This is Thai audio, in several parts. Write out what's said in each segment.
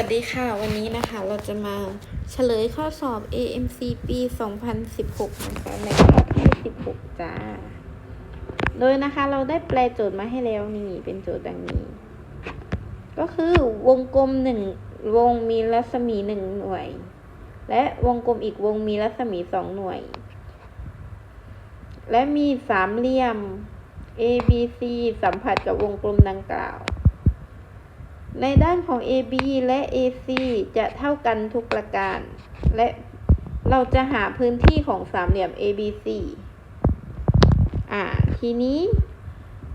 วัสดีค่ะวันนี้นะคะเราจะมาเฉลยข้อสอบ AMC ปี 2016 นะคะในข้อที่16จ้า โดยนะคะเราได้แปลโจทย์มาให้แล้วนี่เป็นโจทย์ดังนี้ ก็คือวงกลมหนึ่งวงมีรัศมีหนึ่งหน่วย และวงกลมอีกวงมีรัศมีสองหน่วย และมีสามเหลี่ยม A B C สัมผัสกับวงกลมดังกล่าว ในด้านของ AB และ AC จะเท่ากันทุกประการ และเราจะหาพื้นที่ของสามเหลี่ยม ABC อ่า ทีนี้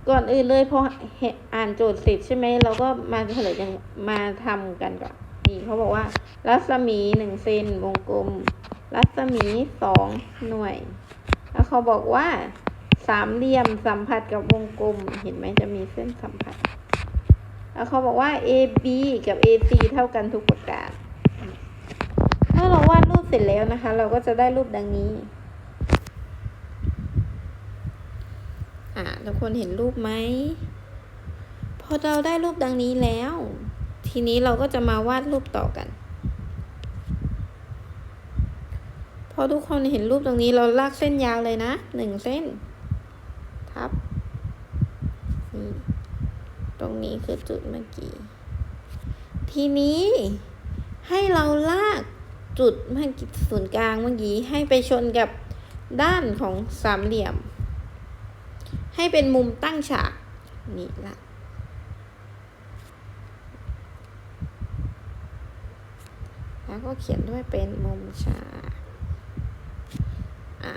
ก่อนอื่นเลยพออ่านโจทย์เสร็จใช่ไหมเราก็มาเฉลยกันมาทำกันก่อนนี่เขาบอกว่า รัศมีหนึ่งเซนวงกลม รัศมีสองหน่วย แล้วเขาบอกว่า สามเหลี่ยมสัมผัสกับวงกลม เห็นไหมจะมีเส้นสัมผัส แล้วเขาบอกว่า AB กับ AC เท่ากันทุกประการเมื่อเราวาดรูปเสร็จแล้วนะคะ เราก็จะได้รูปดังนี้ อ่าทุกคนเห็นรูปไหม พอเราได้รูปดังนี้แล้ว ทีนี้เราก็จะมาวาดรูปต่อกัน พอทุกคนเห็นรูปตรงนี้เราลากเส้นยาวเลยนะหนึ่งเส้น ทับ ตรงนี้คือจุดเมื่อกี้ ทีนี้ให้เราลากจุดเมื่อกี้ศูนย์กลางเมื่อกี้ให้ไปชนกับด้านของสามเหลี่ยม ให้เป็นมุมตั้งฉากนี่ละแล้วก็เขียนด้วยเป็นมุมฉากอะ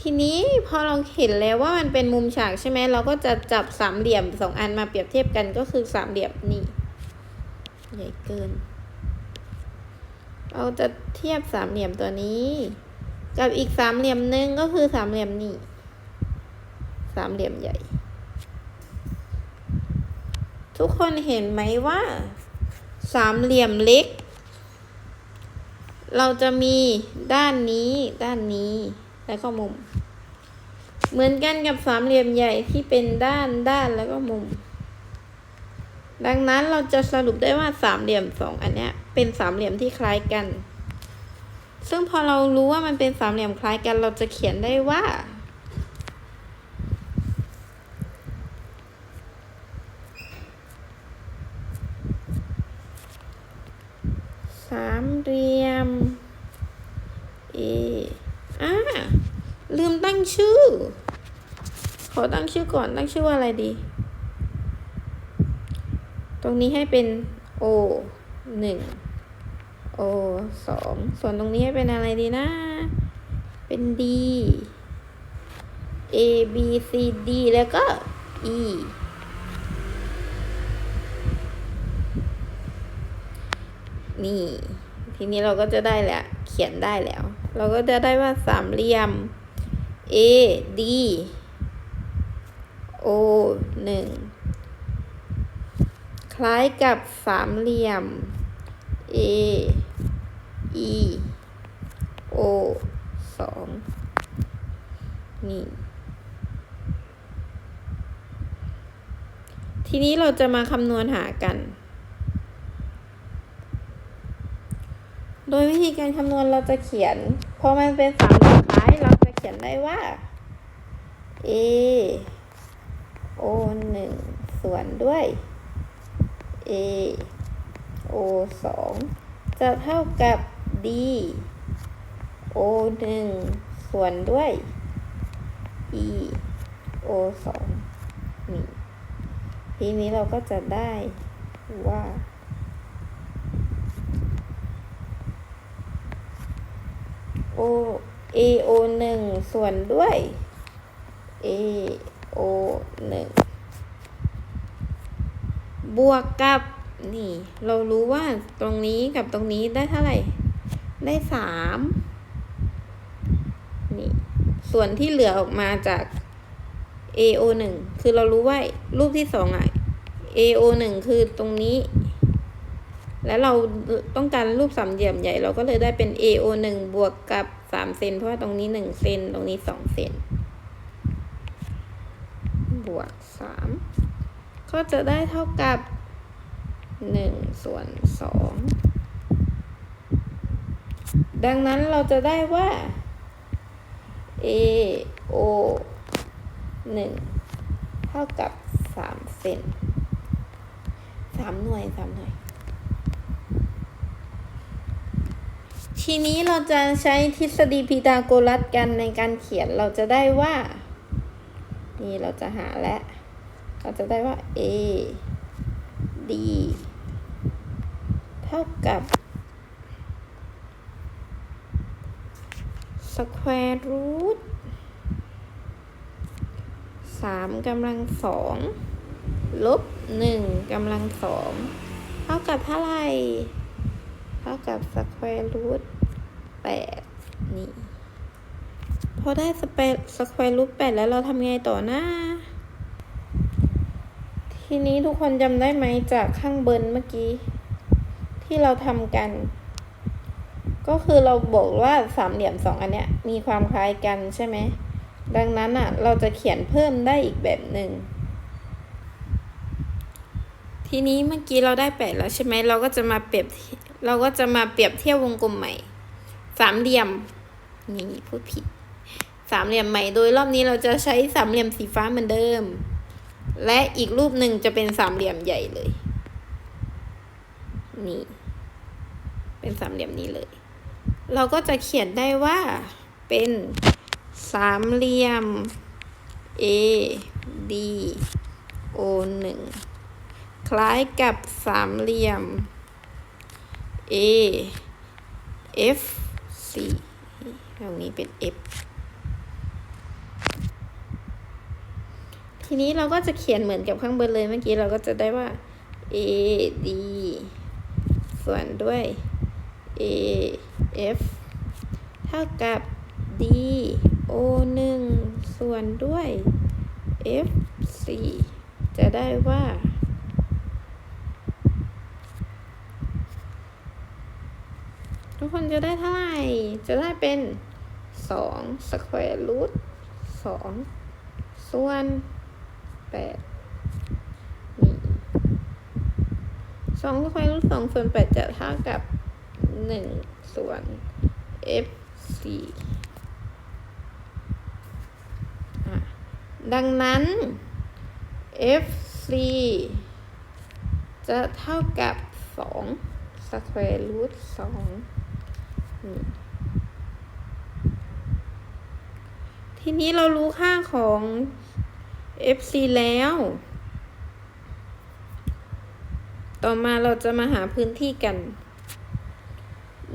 ทีนี้พอเราเห็นแล้วว่ามันเป็นมุมฉากใช่ไหมเราก็จะจับสามเหลี่ยมสองอันมาเปรียบเทียบกันก็คือสามเหลี่ยมนี่ใหญ่เกิน เราจะเทียบสามเหลี่ยมตัวนี้ กับอีกสามเหลี่ยมหนึ่งก็คือสามเหลี่ยมนี่สามเหลี่ยมใหญ่ ทุกคนเห็นไหมว่า สามเหลี่ยมเล็ก เราจะมีด้านนี้ด้านนี้ แล้วก็มุม เหมือนกันกับสามเหลี่ยมใหญ่ที่เป็นด้านด้านแล้วก็มุม ดังนั้นเราจะสรุปได้ว่าสามเหลี่ยมสองอันเนี้ยเป็นสามเหลี่ยมที่คล้ายกัน ซึ่งพอเรารู้ว่ามันเป็นสามเหลี่ยมคล้ายกัน เราจะเขียนได้ว่า สามเหลี่ยม A อ่า ลืมตั้ง ชื่อ ขอตั้งชื่อก่อนตั้งชื่อว่าอะไรดี ตรงนี้ให้เป็น O หนึ่ง O สอง ส่วนตรงนี้ให้เป็นอะไรดีนะ เป็น D A B C D แล้วก็ E นี่ ทีนี้เราก็จะได้แหละเขียนได้แล้ว เราก็จะได้ว่าสามเหลี่ยม A D O หนึ่งคล้ายกับสามเหลี่ยม A E O สองนี่ ทีนี้เราจะมาคำนวณหากัน โดยวิธีการคำนวณเราจะเขียน เพอมันเป็นสามเหลี่ยม ได้ว่า a o หนึ่งส่วนด้วย a o สองจะเท่ากับ d o หนึ่งส่วนด้วย e o สองนี่ทีนี้เราก็จะได้ว่า o a o หนึ่งส่วนด้วย a o หนึ่งบวกกับนี่ เรารู้ว่าตรงนี้กับตรงนี้ได้เท่าไหร่ ได้สามนี่ส่วนที่เหลือออกมาจาก a o หนึ่งคือเรารู้ว่ารูปที่สองอะ a o หนึ่งคือตรงนี้ แล้วเราต้องการรูปสามเหลี่ยมใหญ่เราก็เลยได้เป็น AO หนึ่งบวกกับ สามเซนเพราะว่าตรงนี้หนึ่งเซนตรงนี้สองเซนบวกสามก็จะได้เท่ากับหนึ่งส่วนสองดังนั้นเราจะได้ว่า a o หนึ่งเท่ากับสามเซนสามหน่วยสามหน่วย ทีนี้เราจะใช้ทฤษฎีพีทาโกรัสกันในการเขียนเราจะได้ว่า นี่เราจะหาแล้วเราจะได้ว่า a d เท่ากับ square root สามกำลังสองลบหนึ่งกำลังสองเท่ากับเท่าไหร่เท่ากับ square root แปดนี่ พอได้สเปสแควร์รูทแปดแล้วเราทำไงต่อนะ ทีนี้ทุกคนจำได้ไหมจากข้างบนเมื่อกี้ ที่เราทำกัน ก็คือเราบอกว่าสามเหลี่ยมสองอันเนี้ย มีความคล้ายกันใช่ไหม ดังนั้นอะ เราจะเขียนเพิ่มได้อีกแบบหนึ่งทีนี้เมื่อกี้เราได้แปดแล้วใช่ไหมเราก็จะมาเปรียบเราก็จะมาเปรียบเทียบวงกลมใหม่ สามเหลี่ยมนี่พูดผิด สามเหลี่ยมใหม่โดยรอบนี้เราจะใช้สามเหลี่ยมสีฟ้าเหมือนเดิม และอีกรูปหนึ่งจะเป็นสามเหลี่ยมใหญ่เลย นี่ เป็นสามเหลี่ยมนี้เลย เราก็จะเขียนได้ว่าเป็นสามเหลี่ยม A D O หนึ่งคล้ายกับสามเหลี่ยม A F C ตรงนี้เป็น F ทีนี้เราก็จะเขียนเหมือนกับข้างบนเลยเมื่อกี้เราก็จะได้ว่า A D ส่วนด้วย A F เท่ากับ D O 1ส่วนด้วย F 4จะได้ว่า ทุกคนจะได้เท่าไหร่ จะได้เป็นสองสแควร์รูทสองส่วนแปดนี่สองสแควร์รูทสองส่วนแปดจะเท่ากับหนึ่งส่วน f สี่อะดังนั้น f c จะเท่ากับสองสแควร์รู ทีนี้เรารู้ค่าของ FC แล้ว ต่อมาเราจะมาหาพื้นที่กัน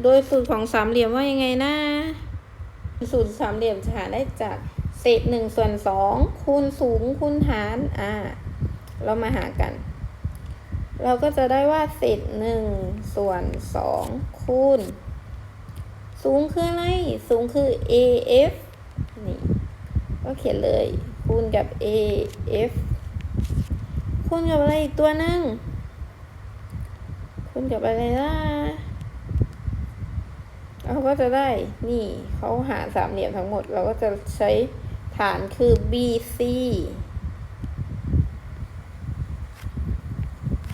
โดยสูตรของสามเหลี่ยมว่ายังไงนะ สูตรสามเหลี่ยมจะหาได้จากเศษหนึ่งส่วนสองคูณสูงคูณหารอ่า เรามาหากัน เราก็จะได้ว่าเศษหนึ่งส่วนสองคูณ สูงคืออะไร สูงคือ AF นี่ ก็เขียนเลย คูณกับ AF คูณกับอะไรอีกตัวหนึ่งคูณกับอะไรล่ะเราก็จะได้นี่เขาหาสามเหลี่ยมทั้งหมด เราก็จะใช้ฐานคือ BC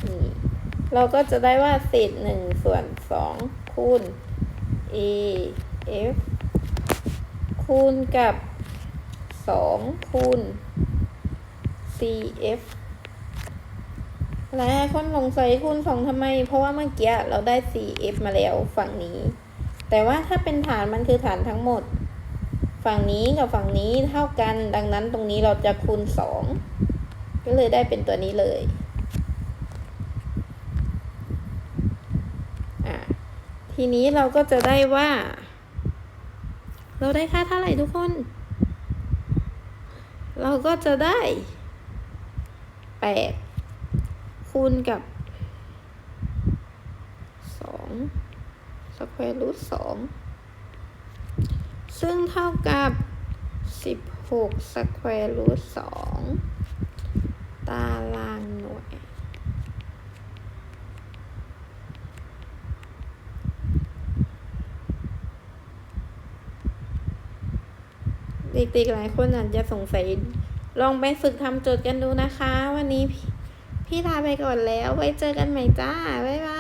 นี่ เราก็จะได้ว่าเศษหนึ่งส่วนสองคูณ AF คูณกับสองคูณ CF หลายคนสงสัยคูณสองทำไม เพราะว่าเมื่อกี้เราได้ CF มาแล้วฝั่งนี้ แต่ว่าถ้าเป็นฐานมันคือฐานทั้งหมด ฝั่งนี้กับฝั่งนี้เท่ากัน ดังนั้นตรงนี้เราจะคูณสองก็เลยได้เป็นตัวนี้เลย อะ ทีนี้เราก็จะได้ว่า เราได้ค่าเท่าไหร่ทุกคน เราก็จะได้แปดคูณกับสองสแควร์รูทสองซึ่งเท่ากับสิบหกสแควร์รูทสองตารางหน่วย ด็กๆหลายคนอาจจะสงสัย ลองไปฝึกทำโจทย์กันดูนะคะ วันนี้พี่พพี่ลาไปก่อนแล้ว ไว้เจอกันใหม่จ้า บ๊ายบาย